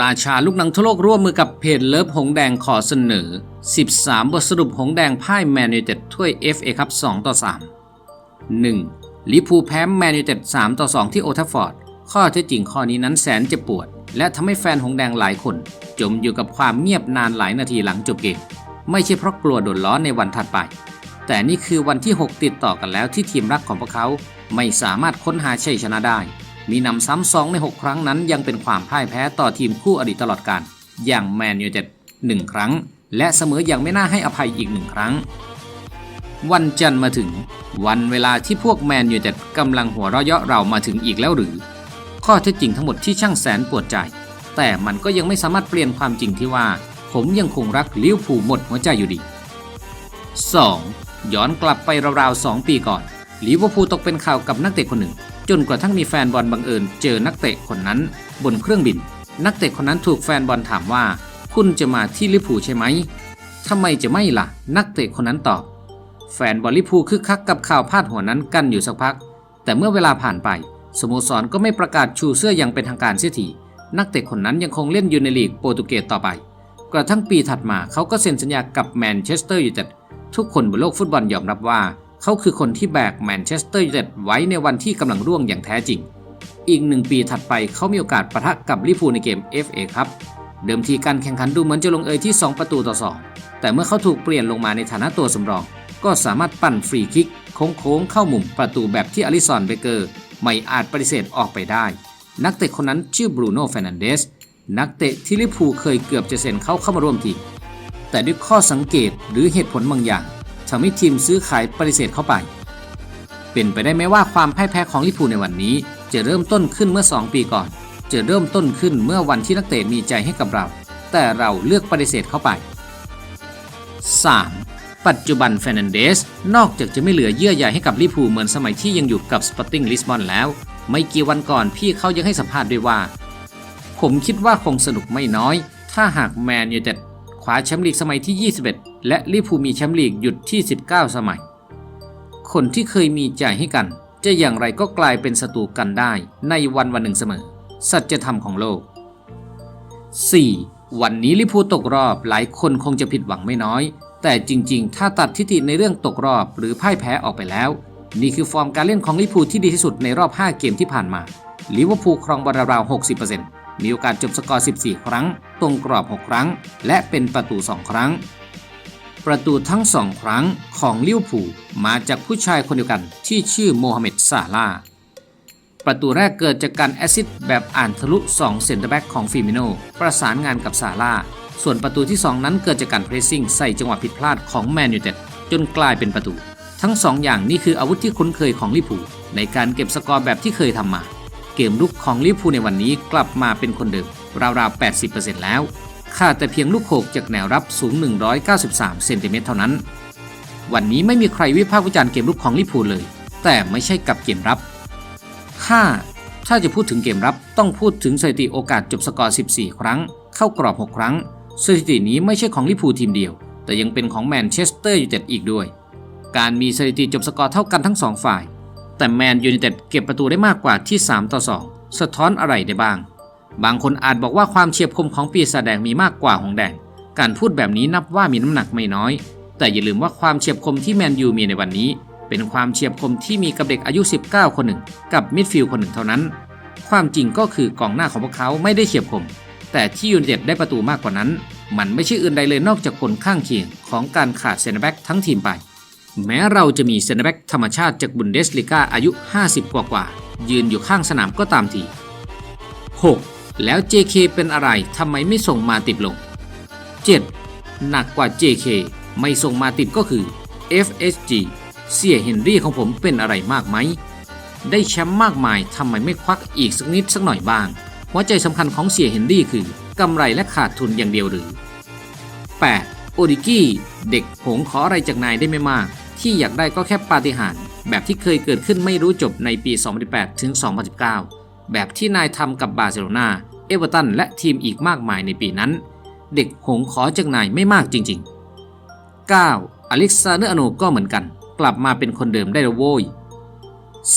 ราชาลูกหนังทั่วโลกร่วมมือกับเพจเลิฟหงแดงขอเสนอ 13 บทสรุปหงแดงพ่ายแมนยูเต็ดถ้วย FA ครับ2ต่อ3 1. ลิพูแพ้แมนยูเต็ด3ต่อ 2 ที่โอทัฟฟอร์ด ข้อเท็จจริงข้อนี้นั้นแสนเจ็บปวด และทำให้แฟนหงแดงหลายคน จมอยู่กับความเงียบนานหลายนาทีหลังจบเกม ไม่ใช่เพราะกลัวโดนล้อในวันถัดไป แต่นี่คือวันที่ 6 ติดต่อกันแล้วที่ทีมรักของพวกเขา ไม่สามารถค้นหาชัยชนะได้ มีนำซ้ำสองใน 6 ครั้งนั้นยังเป็นความพ่ายแพ้ต่อทีมคู่อดีตตลอดกาลอย่างแมนยูเต็ดหนึ่งครั้ง และเสมออย่างไม่น่าให้อภัยอีกหนึ่งครั้ง วันจันทร์มาถึง วันเวลาที่พวกแมนยูเต็ดกำลังหัวเราะเยาะเรามาถึงอีกแล้วหรือ ข้อเท็จจริงทั้งหมดที่ช่างแสนปวดใจ แต่มันก็ยังไม่สามารถเปลี่ยนความจริงที่ว่า ผมยังคงรักลิเวอร์พูลหมดหัวใจอยู่ดี 2. ย้อนกลับไปราวๆ2ปีก่อนลิเวอร์พูลตกเป็นข่าวกับนักเตะคนหนึ่ง จนกระทั่งมีแฟนบอลบังเอิญเจอนักเตะคนนั้น บนเครื่องบิน นักเตะคนนั้นถูกแฟนบอลถามว่า คุณจะมาที่ลิพูใช่ไหมทำไมจะไม่ล่ะ นักเตะคนนั้นตอบ แฟนบอลลิพูคึกคักกับข่าวพาดหัวนั้นกันอยู่สักพัก แต่เมื่อเวลาผ่านไปสโมสรก็ไม่ประกาศชูเสื้ออย่างเป็นทางการเสียทีนักเตะคนนั้นยังคงเล่นอยู่ในลีกโปรตุเกสต่อไป กระทั่งปีถัดมาเขาก็เซ็นสัญญากับแมนเชสเตอร์ยูไนเต็ดทุกคนบนโลกฟุตบอลยอมรับว่า เขาคือคนที่แบกแมนเชสเตอร์ยูไนเต็ดไว้ในวันที่กำลังร่วงอย่างแท้จริง อีกหนึ่งปีถัดไปเขามีโอกาสปะทะกับลิเวอร์พูในเกม FA ครับ เดิมทีการแข่งขันดูเหมือนจะลงเอยที่ 2 ประตูต่อ 2 แต่เมื่อเขาถูกเปลี่ยนลงมาในฐานะตัวสำรอง ก็สามารถปั่นฟรีคิกโค้งๆเข้ามุมประตูแบบที่อลิซอนเบเกอร์ไม่อาจปฏิเสธออกไปได้ นักเตะคนนั้นชื่อบรูโน่เฟรนันเดสนักเตะที่ลิเวอร์พูเคยเกือบจะเซ็นเขาเข้ามาร่วมทีมแต่ด้วยข้อสังเกตหรือเหตุผลบางอย่าง ทำให้ทีมซื้อขายปฏิเสธเข้าไป เป็นไปได้ไหมว่าความพ่ายแพ้ของลิเวอร์พูในวันนี้ จะเริ่มต้นขึ้นเมื่อ 2 ปีก่อน จะเริ่มต้นขึ้นเมื่อวันที่นักเตะมีใจให้กับเรา แต่เราเลือกปฏิเสธเข้าไป 3. ปัจจุบันเฟรนันเดสนอกจากจะไม่เหลือเยื่อใยให้กับลิเวอร์พูเหมือนสมัยที่ยังอยู่กับสปอร์ติ้งลิสบอนแล้ว ไม่กี่วันก่อนพี่เขายังให้สัมภาษณ์ด้วยว่า ผมคิดว่าคงสนุกไม่น้อย ถ้าหากแมนยูเต็ด คว้าแชมป์ลีกสมัยที่ 21 และลิพูมีแชมป์ลีกหยุดที่ 19 สมัย คนที่เคยมีใจให้กัน จะอย่างไรก็กลายเป็นศัตรูกันได้ในวันวันหนึ่งเสมอ สัจธรรมของโลก 4. วันนี้ลิพูตกรอบหลายคนคงจะผิดหวังไม่น้อย แต่จริงๆ ถ้าตัดทิฏฐิในเรื่องตกรอบหรือพ่ายแพ้ออกไปแล้ว นี่คือฟอร์มการเล่นของลิพูที่ดีที่สุดในรอบ 5 เกมที่ผ่านมาลิเวอร์พูลครองบอลราวๆ60% มีโอกาสจบสกอร์ 14 ครั้ง ตรงกรอบ 6 ครั้ง และเป็นประตู 2 ครั้ง ประตูทั้ง 2 ครั้งของลิวอร์พูมาจากผู้ชายคนเดียวกันที่ชื่อโมฮัมเหม็ดซาลา ประตูแรกเกิดจากการแอซิสต์แบบอ่านทะลุ 2 เซนเตอร์แบ็กของฟิมิโน ประสานงานกับซาลา ส่วนประตูที่ 2 นั้นเกิดจากการเพรสซิ่งใส่จังหวะผิดพลาดของแมนยูเต็ดจนกลายเป็นประตู ทั้ง 2 อย่างนี้คืออาวุธที่คุ้นเคยของลิเวอร์พูในการเก็บสกอร์แบบที่เคยทำมา เกมลุกของลิเวอร์พูลในวันนี้กลับมาเป็นคนเดิมราวๆ 80%แล้ว ขาดแต่เพียงลูกโขกจากแนวรับสูง 193 เซนติเมตรเท่านั้น วันนี้ไม่มีใครวิพากษ์วิจารณ์เกมลุกของลิเวอร์พูลเลย แต่ไม่ใช่กับเกมรับ 5. ถ้าจะพูดถึงเกมรับต้องพูดถึงสถิติโอกาสจบสกอร์ 14 ครั้ง เข้ากรอบ 6 ครั้ง สถิตินี้ไม่ใช่ของลิเวอร์พูลทีมเดียว แต่ยังเป็นของแมนเชสเตอร์ยูไนเต็ดอีกด้วย การมีสถิติจบสกอร์เท่ากันทั้งสองฝ่าย แต่แมนยูไนเต็ดเก็บประตูได้มากกว่าที่ 3 ต่อ 2 สะท้อนอะไรได้บ้าง บางคนอาจบอกว่าความเฉียบคมของปีศาจแดงมีมากกว่าหงแดง การพูดแบบนี้นับว่ามีน้ำหนักไม่น้อย แต่อย่าลืมว่าความเฉียบคมที่แมนยูมีในวันนี้ เป็นความเฉียบคมที่มีกับเด็กอายุ 19 คนหนึ่ง กับมิดฟิลด์คนหนึ่งเท่านั้น ความจริงก็คือกองหน้าของพวกเขาไม่ได้เฉียบคม แต่ที่ยูไนเต็ดได้ประตูมากกว่านั้น มันไม่ใช่อื่นใดเลยนอกจากผลข้างเคียงของการขาดเซนแบ็กทั้งทีมไป แม้เราจะมีเซนเตอร์แบ็กธรรมชาติจากบุนเดสลิก้าอายุ 50 กว่ากว่า ยืนอยู่ข้างสนามก็ตามที 6. แล้ว JK เป็นอะไรทำไมไม่ส่งมาติดลง 7. หนักกว่า JK ไม่ส่งมาติดก็คือ FSG เสียเฮนรี่ของผมเป็นอะไรมากไหม ได้แชมป์มากมายทำไมไม่ควักอีกสักนิดสักหน่อยบ้าง หัวใจสำคัญของเสียเฮนรี่คือกำไรและขาดทุนอย่างเดียวหรือ 8. โอดิกี้ เด็กหงขออะไรจากนายได้ไม่มาก ที่อยากได้ก็แค่ปาฏิหาริย์แบบที่เคยเกิดขึ้นไม่รู้จบในปี 2018 ถึง 2019 แบบที่นายทำกับบาร์เซโลนาเอเวอร์ตันและทีมอีกมากมายในปีนั้น เด็กหงขอจากนายไม่มากจริง ๆ 9. อเล็กซานเดอร์อโนก็เหมือนกัน กลับมาเป็นคนเดิมได้แล้วโว้ย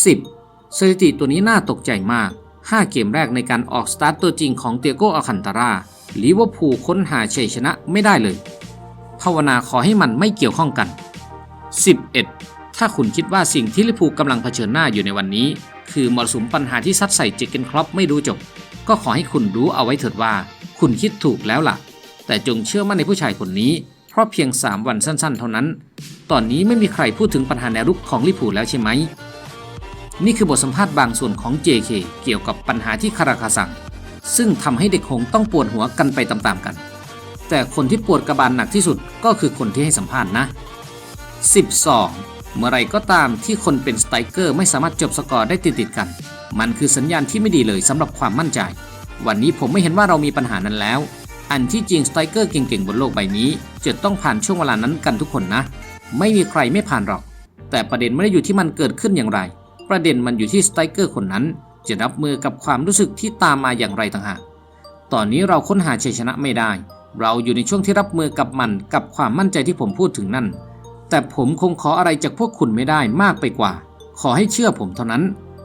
10. สถิติตัวนี้น่าตกใจมาก 5 เกมแรกในการออกสตาร์ตตัวจริงของเตียโกอาคันตาราลิเวอร์พูลค้นหาชัยชนะไม่ได้เลย ภาวนาขอให้มันไม่เกี่ยวข้องกัน 11. ถ้าคุณคิดว่าสิ่งที่ลิพูกำลังเผชิญหน้าอยู่ในวันนี้ คือมรสุมปัญหาที่ซัดใส่เจเกนครอปไม่รู้จบ ก็ขอให้คุณรู้เอาไว้เถิดว่า คุณคิดถูกแล้วล่ะ แต่จงเชื่อมั่นในผู้ชายคนนี้ เพราะเพียง 3 วันสั้น ๆ เท่านั้น ตอนนี้ไม่มีใครพูดถึงปัญหาแนวรุกของลิพูแล้วใช่ไหมนี่คือบทสัมภาษณ์บางส่วนของ JK เกี่ยวกับปัญหาที่คาราคาซัง ซึ่งทำให้เด็กหงต้องปวดหัวกันไปตามๆกัน แต่คนที่ปวดกระบาลหนักที่สุดก็คือคนที่ให้สัมภาษณ์นะ 12 เมื่อไรก็ตามที่คนเป็นสไตรเกอร์ไม่สามารถจบสกอร์ได้ติดๆกัน มันคือสัญญาณที่ไม่ดีเลยสำหรับความมั่นใจ วันนี้ผมไม่เห็นว่าเรามีปัญหานั้นแล้ว อันที่จริงสไตรเกอร์เก่งๆบนโลกใบนี้จะต้องผ่านช่วงเวลานั้นกันทุกคนนะ ไม่มีใครไม่ผ่านหรอก แต่ประเด็นไม่ได้อยู่ที่มันเกิดขึ้นอย่างไร ประเด็นมันอยู่ที่สไตรเกอร์คนนั้น จะรับมือกับความรู้สึกที่ตามมาอย่างไรต่างหาก ตอนนี้เราค้นหาชัยชนะไม่ได้ เราอยู่ในช่วงที่รับมือกับมันกับความมั่นใจที่ผมพูดถึงนั่น แต่ผมคงขออะไรจากพวกคุณไม่ได้มากไปกว่า ขอให้เชื่อผมเท่านั้น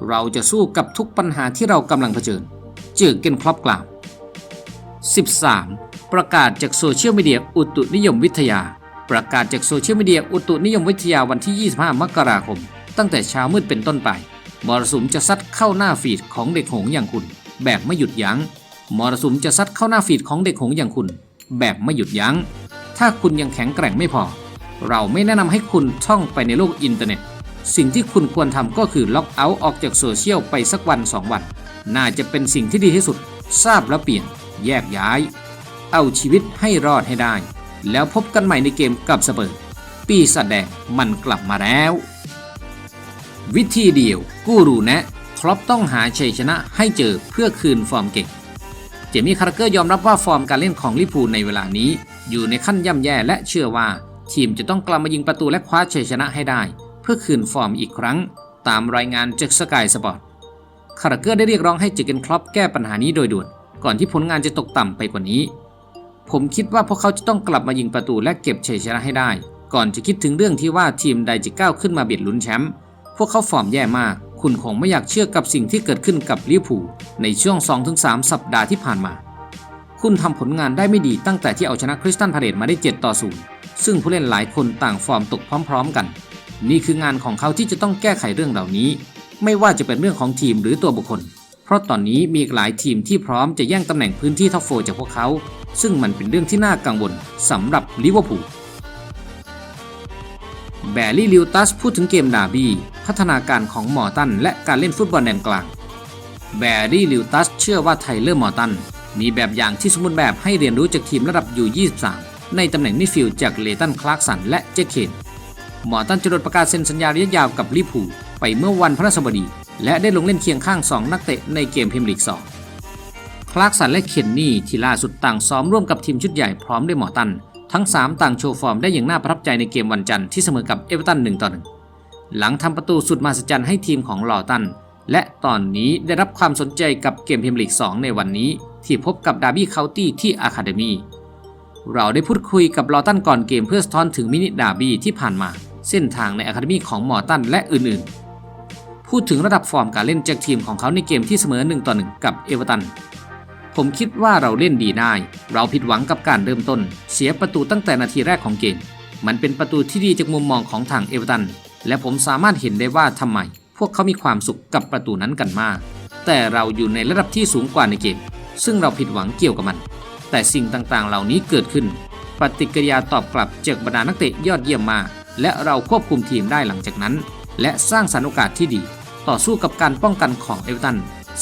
เราจะสู้กับทุกปัญหาที่เรากำลังเผชิญ เจอเกนครอปกล่าว 13. ประกาศจากโซเชียลมีเดียอุตุนิยมวิทยา ประกาศจากโซเชียลมีเดียอุตุนิยมวิทยาวันที่ 25 มกราคม ตั้งแต่เช้ามืดเป็นต้นไป มรสุมจะซัดเข้าหน้าฟีดของเด็กหงอย่างคุณ แบบไม่หยุดยัง้ง มรสุมจะซัดเข้าหน้าฟีดของเด็กหงอย่างคุณ แบบไม่หยุดยัง้ง ถ้าคุณยังแข็งแกร่งไม่พอ เราไม่แนะนำให้คุณท่องไปในโลกอินเทอร์เน็ต สิ่งที่คุณควรทำก็คือล็อกเอาท์ออกจากโซเชียลไปสักวันสองวัน น่าจะเป็นสิ่งที่ดีที่สุด ทราบแล้วเปลี่ยน แยกย้าย เอาชีวิตให้รอดให้ได้ แล้วพบกันใหม่ในเกมกับสเปอร์ปีศาจแดงมันกลับมาแล้ว วิธีเดียว กูรูแนะครอปต้องหาชัยชนะให้เจอเพื่อคืนฟอร์มเก่งเจมี่คาร์เกอร์ยอมรับว่าฟอร์มการเล่นของลิเวอร์พูลในเวลานี้ อยู่ในขั้นย่ำแย่และเชื่อว่า ทีมจะต้องกลับมายิงประตูและคว้าชัยชนะให้ได้ เพื่อคืนฟอร์มอีกครั้ง ตามรายงานจากสกายสปอร์ตคาร์เกอร์ได้เรียกร้องให้เจเกนครอปแก้ปัญหานี้โดยด่วนก่อนที่ผลงานจะตกต่ำไปกว่านี้ ผมคิดว่าพวกเขาจะต้องกลับมายิงประตูและเก็บชัยชนะให้ได้ ก่อนจะคิดถึงเรื่องที่ว่าทีมใดจะก้าวขึ้นมาเบียดลุ้นแชมป์พวกเขาฟอร์มแย่มาก คุณคงไม่อยากเชื่อกับสิ่งที่เกิดขึ้นกับลิเวอร์พูลในช่วง 2-3 สัปดาห์ที่ผ่านมา คุณทำผลงานได้ไม่ดีตั้งแต่ที่เอาชนะคริสตันพาเลตมาได้ 7 ต่อ 0 ซึ่งผู้เล่นหลายคนต่างฟอร์มตกพร้อม ๆ กัน นี่คืองานของเขาที่จะต้องแก้ไขเรื่องเหล่านี้ ไม่ว่าจะเป็นเรื่องของทีมหรือตัวบุคคล เพราะตอนนี้มีหลายทีมที่พร้อมจะแย่งตำแหน่งพื้นที่ท็อปโฟร์จากพวกเขา ซึ่งมันเป็นเรื่องที่น่ากังวลสำหรับลิเวอร์พูลแบร์รี่ลิวตัสพูดถึงเกมดาร์บี้พัฒนาการของมอร์ตันและการเล่นฟุตบอลแดนกลาง แบร์รี่ลิวตัสเชื่อว่าไทเลอร์มอร์ตันมีแบบอย่างที่สมบูรณ์แบบให้เรียนรู้จากทีมระดับยู23 ในตำแหน่งมิดฟิลด์จากเลตันคลาร์กสันและเจคเคนหมอตันจะโดประกาศเซ็นสัญญาระยะยาวกับลิเวอร์พูลไปเมื่อวันพฤหัสบดี และได้ลงเล่นเคียงข้าง 2 นักเตะในเกมพรีเมียร์ลีก 2 คลาร์กสันและเคนนี่ที่ล่าสุดต่างซ้อมร่วมกับทีมชุดใหญ่พร้อมด้วยหมอตัน ทั้ง 3 ต่างโชว์ฟอร์มได้อย่างน่าประทับใจในเกมวันจันทร์ที่เสมอกับเอเวอร์ตัน1ต่อ1หลังทำประตูสุดมหัศจรรย์ให้ทีมของลอตัน และตอนนี้ได้รับความสนใจกับเกมพรีเมียร์ลีก 2 ในวันนี้ ที่พบกับดาร์บี้เคาน์ตี้ที่อะคาเดมี เราได้พูดคุยกับลอตันก่อนเกมเพื่อสะท้อนถึงมินิดาร์บี้ที่ผ่านมา เส้นทางในอะคาเดมีของมอร์ตันและอื่นๆ พูดถึงระดับฟอร์มการเล่นจากทีมของเขาในเกมที่เสมอ1ต่อ1กับเอเวอร์ตัน ผมคิดว่าเราเล่นดีได้ เราผิดหวังกับการเริ่มต้น เสียประตูตั้งแต่นาทีแรกของเกม มันเป็นประตูที่ดีจากมุมมองของทางเอเวอร์ตัน และผมสามารถเห็นได้ว่าทำไม พวกเขามีความสุขกับประตูนั้นกันมาก แต่เราอยู่ในระดับที่สูงกว่าในเกม ซึ่งเราผิดหวังเกี่ยวกับมัน แต่สิ่งต่างๆ เหล่านี้เกิดขึ้น ปฏิกิริยาตอบกลับจากบรรดานักเตะยอดเยี่ยมมา และเราควบคุมทีมได้หลังจากนั้น และสร้างสรรค์โอกาสที่ดี ต่อสู้กับการป้องกันของเอเวอร์ตัน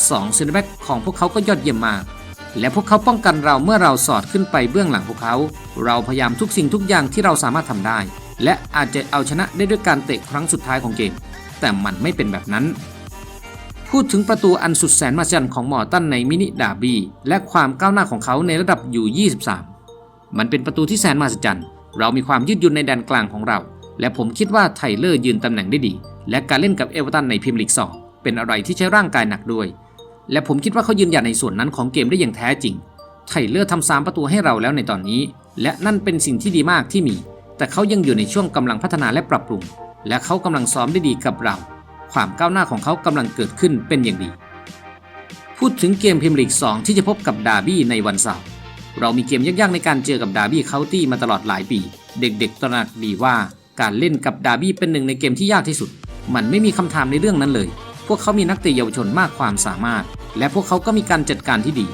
สองเซนเตอร์แบ็กของพวกเขาก็ยอดเยี่ยมมากและพวกเขาป้องกันเราเมื่อเราสอดขึ้นไปเบื้องหลังพวกเขา เราพยายามทุกสิ่งทุกอย่างที่เราสามารถทำได้ และอาจจะเอาชนะได้ด้วยการเตะครั้งสุดท้ายของเกม แต่มันไม่เป็นแบบนั้น พูดถึงประตูอันสุดแสนมหัศจรรย์ของมอร์ตันในมินิดาบี้และความก้าวหน้าของเขาในระดับอยู่ 23 มันเป็นประตูที่แสนมหัศจรรย์ เรามีความยืดหยุ่นในแดนกลางของเรา และผมคิดว่าไทเลอร์ยืนตำแหน่งได้ดี และการเล่นกับเอเวอร์ตันในพรีเมียร์ลีกเป็นอะไรที่ใช้ร่างกายหนักด้วย และผมคิดว่าเขายืนหยัดในส่วนนั้นของเกมได้อย่างแท้จริง ไทเลอร์ทำสามประตูให้เราแล้วในตอนนี้ และนั่นเป็นสิ่งที่ดีมากที่มี แต่เขายังอยู่ในช่วงกำลังพัฒนาและปรับปรุง และเขากำลังซ้อมได้ดีกับเรา ความก้าวหน้าของเขากำลังเกิดขึ้นเป็นอย่างดี พูดถึงเกมพรีเมียร์ลีก 2 ที่จะพบกับดาร์บี้ในวันเสาร์เรามีเกมยากๆในการเจอกับดาร์บี้เคาน์ตี้มาตลอดหลายปี เด็กๆตระหนักดีว่าการเล่นกับดาร์บี้เป็นหนึ่งในเกมที่ยากที่สุด มันไม่มีคำถามในเรื่องนั้นเลย พวกเขามีนักเตะเยาวชนมากความสามารถ และพวกเขาก็มีการจัดการที่ดี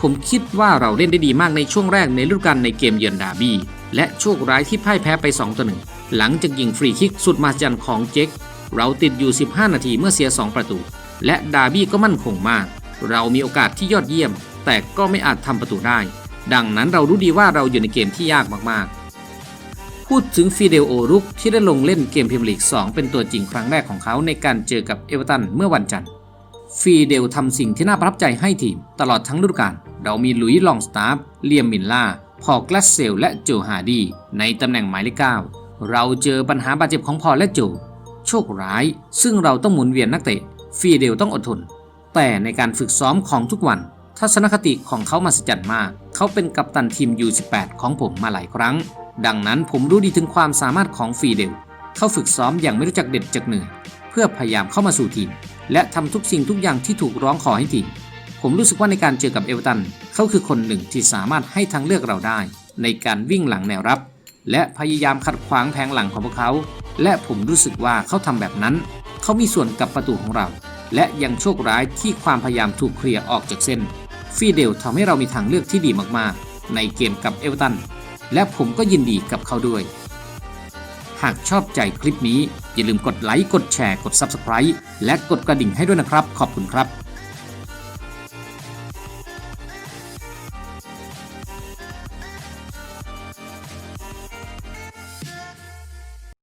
ผมคิดว่าเราเล่นได้ดีมากในช่วงแรกในฤดูกาลในเกมเยือนดาร์บี้และโชคร้ายที่พ่ายแพ้ไป2ต่อ1หลังจากยิงฟรีคิกสุดมหัศจรรย์ของเจค เราติดอยู่ 15 นาทีเมื่อเสีย 2 ประตู และดาร์บี้ก็มั่นคงมาก เรามีโอกาสที่ยอดเยี่ยม แต่ก็ไม่อาจทำประตูได้ ดังนั้นเรารู้ดีว่าเราอยู่ในเกมที่ยากมากๆ พูดถึงฟิเดลโอรุกที่ได้ลงเล่นเกมพรีเมียร์ลีก 2 เป็นตัวจริงครั้งแรกของเขาในการเจอกับเอเวอร์ตันเมื่อวันจันทร์ฟีเดลทำสิ่งที่น่าประทับใจให้ทีม ตลอดทั้งฤดูกาลเรามีลุยส์ลองสตาร์ฟเลียมมินล่า พอลกลาสเซล และโจฮาร์ดี ในตำแหน่งหมายเลข 9 เราเจอปัญหาบาดเจ็บของพอลและโจ โชคร้าย ซึ่งเราต้องหมุนเวียนนักเตะฟีเดลต้องอดทน แต่ในการฝึกซ้อมของทุกวัน ทัศนคติของเขามาสจันมาก เขาเป็นกัปตันทีม U18 ของผมมาหลายครั้ง ดังนั้นผมรู้ดีถึงความสามารถของฟีเดล เขาฝึกซ้อมอย่างไม่รู้จักเด็ดจากเหนื่อย เพื่อพยายามเข้ามาสู่ทีม และทำทุกสิ่งทุกอย่างที่ถูกร้องขอให้ทีม ผมรู้สึกว่าในการเจอกับเอเวอร์ตัน เขาคือคนหนึ่งที่สามารถให้ทางเลือกเราได้ ในการวิ่งหลังแนวรับ และพยายามขัดขวางแผงหลังของพวกเขา และผมรู้สึกว่าเขาทำแบบนั้น เขามีส่วนกับประตูของเรา และยังโชคร้ายที่ความพยายามถูกเคลียร์ออกจากเส้น ฟีเดลทำให้เรามีทางเลือกที่ดีมากๆ ในเกมกับเอเวอร์ตัน และผมก็ยินดีกับเขาด้วย หากชอบใจคลิปนี้ อย่าลืมกดไลค์ กดแชร์ กด Subscribe และกดกระดิ่งให้ด้วยนะครับ ขอบคุณครับ